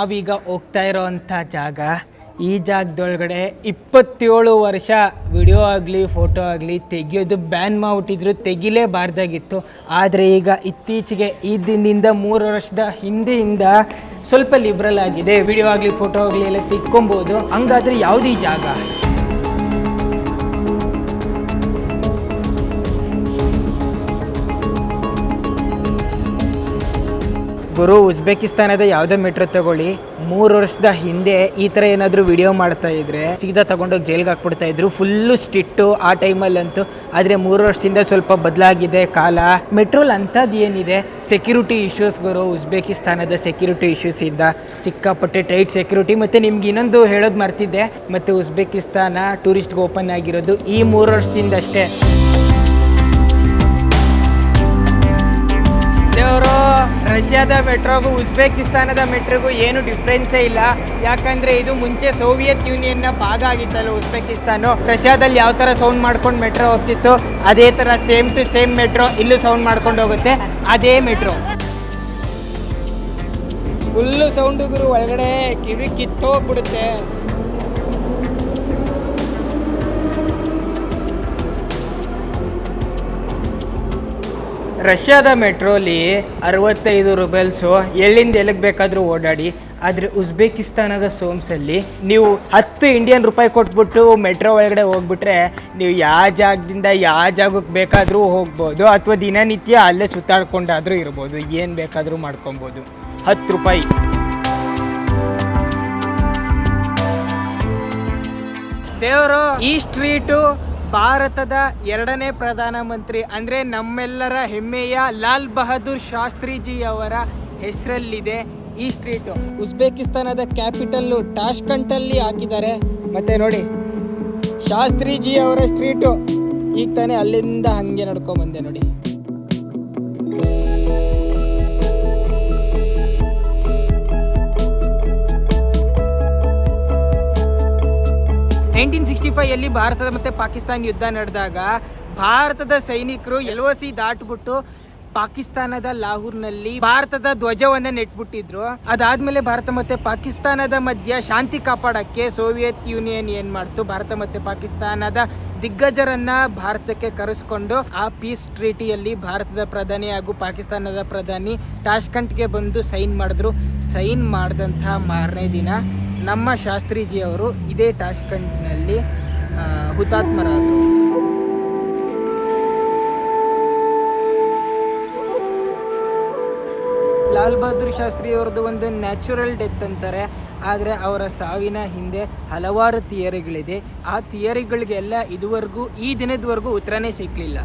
ನಾವೀಗ ಹೋಗ್ತಾ ಇರೋವಂಥ ಜಾಗ, ಈ ಜಾಗದೊಳಗಡೆ ಇಪ್ಪತ್ತೇಳು ವರ್ಷ ವಿಡಿಯೋ ಆಗಲಿ, ಫೋಟೋ ಆಗಲಿ ತೆಗಿಯೋದು ಬ್ಯಾನ್ ಮಾಡಿಬಿಟ್ಟಿದ್ರು, ತೆಗಿಲೇಬಾರ್ದಾಗಿತ್ತು. ಆದರೆ ಈಗ ಇತ್ತೀಚೆಗೆ ಈ ದಿನದಿಂದ ಮೂರು ವರ್ಷದ ಹಿಂದೆಯಿಂದ ಸ್ವಲ್ಪ ಲಿಬ್ರಲ್ ಆಗಿದೆ. ವಿಡಿಯೋ ಆಗಲಿ, ಫೋಟೋ ಆಗಲಿ ಎಲ್ಲ ತೆಕ್ಕೊಬೋದು. ಹಂಗಾದ್ರೆ ಯಾವುದು ಜಾಗ? ಗುರು ಉಜ್ಬೇಕಿಸ್ತಾನದ ಯಾವುದೇ ಮೆಟ್ರೋ ತಗೊಳ್ಳಿ. ಮೂರು ವರ್ಷದ ಹಿಂದೆ ಈ ಥರ ಏನಾದರೂ ವಿಡಿಯೋ ಮಾಡ್ತಾ ಇದ್ರೆ ಸೀದಾ ತಗೊಂಡೋಗಿ ಜೈಲ್ಗೆ ಹಾಕ್ಬಿಡ್ತಾ ಇದ್ರು. ಫುಲ್ಲು ಸ್ಟಿಟ್ಟು ಆ ಟೈಮಲ್ಲಂತೂ. ಆದರೆ ಮೂರು ವರ್ಷದಿಂದ ಸ್ವಲ್ಪ ಬದಲಾಗಿದೆ ಕಾಲ. ಮೆಟ್ರೋಲ್ ಅಂಥದ್ದು ಏನಿದೆ? ಸೆಕ್ಯೂರಿಟಿ ಇಶ್ಯೂಸ್ ಗುರು. ಉಜ್ಬೇಕಿಸ್ತಾನದ ಸೆಕ್ಯೂರಿಟಿ ಇಶ್ಯೂಸ್ ಇಂದ ಸಿಕ್ಕಾಪಟ್ಟೆ ಟೈಟ್ ಸೆಕ್ಯೂರಿಟಿ ಮತ್ತು ನಿಮ್ಗೆ ಇನ್ನೊಂದು ಹೇಳೋದು ಮರ್ತಿದ್ದೆ. ಮತ್ತು ಉಜ್ಬೇಕಿಸ್ತಾನ ಟೂರಿಸ್ಟ್ಗೆ ಓಪನ್ ಆಗಿರೋದು ಈ ಮೂರು ವರ್ಷದಿಂದ ಅಷ್ಟೇ ರಷ್ಯಾದ ಮೆಟ್ರೋಗೂ ಉಜ್ಬೇಕಿಸ್ತಾನದ ಮೆಟ್ರೋಗೂ ಏನು ಡಿಫ್ರೆನ್ಸೇ ಇಲ್ಲ. ಯಾಕಂದ್ರೆ ಇದು ಮುಂಚೆ ಸೋವಿಯತ್ ಯೂನಿಯನ್ನ ಭಾಗ ಆಗಿತ್ತಲ್ಲ ಉಜ್ಬೇಕಿಸ್ತಾನ. ರಷ್ಯಾದಲ್ಲಿ ಯಾವ ಥರ ಸೌಂಡ್ ಮಾಡ್ಕೊಂಡು ಮೆಟ್ರೋ ಹೋಗ್ತಿತ್ತು, ಅದೇ ಥರ ಸೇಮ್ ಟು ಸೇಮ್ ಮೆಟ್ರೋ ಇಲ್ಲೂ ಸೌಂಡ್ ಮಾಡ್ಕೊಂಡು ಹೋಗುತ್ತೆ, ಅದೇ ಮೆಟ್ರೋ. ಫುಲ್ಲು ಸೌಂಡ್ ಗುರು, ಒಳಗಡೆ ಕಿವಿ ಕಿತ್ತೋಗ್ಬಿಡುತ್ತೆ. ರಷ್ಯಾದ ಮೆಟ್ರೋಲಿ ಅರವತ್ತೈದು ರುಬೆಲ್ಸು ಎಲ್ಲಿಂದ ಎಲ್ಲಿಗೆ ಬೇಕಾದರೂ ಓಡಾಡಿ, ಆದರೆ ಉಜ್ಬೇಕಿಸ್ತಾನದ ಸೋಮ್ಸಲ್ಲಿ ನೀವು ಹತ್ತು ಇಂಡಿಯನ್ ರೂಪಾಯಿ ಕೊಟ್ಬಿಟ್ಟು ಮೆಟ್ರೋ ಒಳಗಡೆ ಹೋಗ್ಬಿಟ್ರೆ ನೀವು ಯಾವ ಜಾಗದಿಂದ ಯಾವ ಜಾಗಕ್ಕೆ ಬೇಕಾದರೂ ಹೋಗ್ಬೋದು, ಅಥವಾ ದಿನನಿತ್ಯ ಅಲ್ಲೇ ಸುತ್ತಾಡ್ಕೊಂಡಾದರೂ ಇರ್ಬೋದು, ಏನು ಬೇಕಾದರೂ ಮಾಡ್ಕೊಬೋದು. ಹತ್ತು ರೂಪಾಯಿ. ದೇವರು, ಈ ಸ್ಟ್ರೀಟು ಭಾರತದ ಎರಡನೇ ಪ್ರಧಾನಮಂತ್ರಿ ಅಂದರೆ ನಮ್ಮೆಲ್ಲರ ಹೆಮ್ಮೆಯ ಲಾಲ್ ಬಹದ್ದೂರ್ ಶಾಸ್ತ್ರಿಜಿ ಅವರ ಹೆಸರಲ್ಲಿದೆ ಈ ಸ್ಟ್ರೀಟು. ಉಜ್ಬೇಕಿಸ್ತಾನದ ಕ್ಯಾಪಿಟಲ್ಲು ಟಾಶ್ಕಂಟಲ್ಲಿ ಹಾಕಿದ್ದಾರೆ. ಮತ್ತೆ ನೋಡಿ ಶಾಸ್ತ್ರಿಜಿ ಅವರ ಸ್ಟ್ರೀಟು ಈಗ ತಾನೇ ಅಲ್ಲಿಂದ ಹಾಗೆ ನಡ್ಕೊಂಬಂದೆ ನೋಡಿ. ನೈನ್ಟೀನ್ ಸಿಕ್ಸ್ಟಿ ಫೈವ್ ಅಲ್ಲಿ ಭಾರತದ ಮತ್ತೆ ಪಾಕಿಸ್ತಾನ ಯುದ್ಧ ನಡೆದಾಗ ಭಾರತದ ಸೈನಿಕರು ಎಲ್ ಒ ಸಿ ದಾಟ್ಬಿಟ್ಟು ಪಾಕಿಸ್ತಾನದ ಲಾಹೋರ್ನಲ್ಲಿ ಭಾರತದ ಧ್ವಜವನ್ನ ನೆಟ್ಬಿಟ್ಟಿದ್ರು. ಅದಾದ್ಮೇಲೆ ಭಾರತ ಮತ್ತೆ ಪಾಕಿಸ್ತಾನದ ಮಧ್ಯ ಶಾಂತಿ ಕಾಪಾಡಕ್ಕೆ ಸೋವಿಯತ್ ಯೂನಿಯನ್ ಏನ್ ಮಾಡ್ತು? ಭಾರತ ಮತ್ತೆ ಪಾಕಿಸ್ತಾನದ ದಿಗ್ಗಜರನ್ನ ಭಾರತಕ್ಕೆ ಕರೆಸ್ಕೊಂಡು ಆ ಪೀಸ್ ಟ್ರೀಟಿಯಲ್ಲಿ ಭಾರತದ ಪ್ರಧಾನಿ ಹಾಗೂ ಪಾಕಿಸ್ತಾನದ ಪ್ರಧಾನಿ ಟಾಶ್ಕಂಟ್ಗೆ ಬಂದು ಸೈನ್ ಮಾಡಿದ್ರು. ಸೈನ್ ಮಾಡಿದಂತಹ ಮಾರನೇ ದಿನ ನಮ್ಮ ಶಾಸ್ತ್ರೀಜಿಯವರು ಇದೇ ಟಾಸ್ಕಂಡ್ನಲ್ಲಿ ಹುತಾತ್ಮರಾದರು. ಲಾಲ್ ಬಹದ್ದೂರ್ ಶಾಸ್ತ್ರಿ ಅವ್ರದ್ದು ಒಂದು ನ್ಯಾಚುರಲ್ ಡೆತ್ ಅಂತಾರೆ. ಆದರೆ ಅವರ ಸಾವಿನ ಹಿಂದೆ ಹಲವಾರು ಥಿಯರಿಗಳಿದೆ. ಆ ಥಿಯರಿಗಳಿಗೆಲ್ಲ ಇದುವರೆಗೂ, ಈ ದಿನದವರೆಗೂ ಉತ್ತರನೇ ಸಿಕ್ಕಲಿಲ್ಲ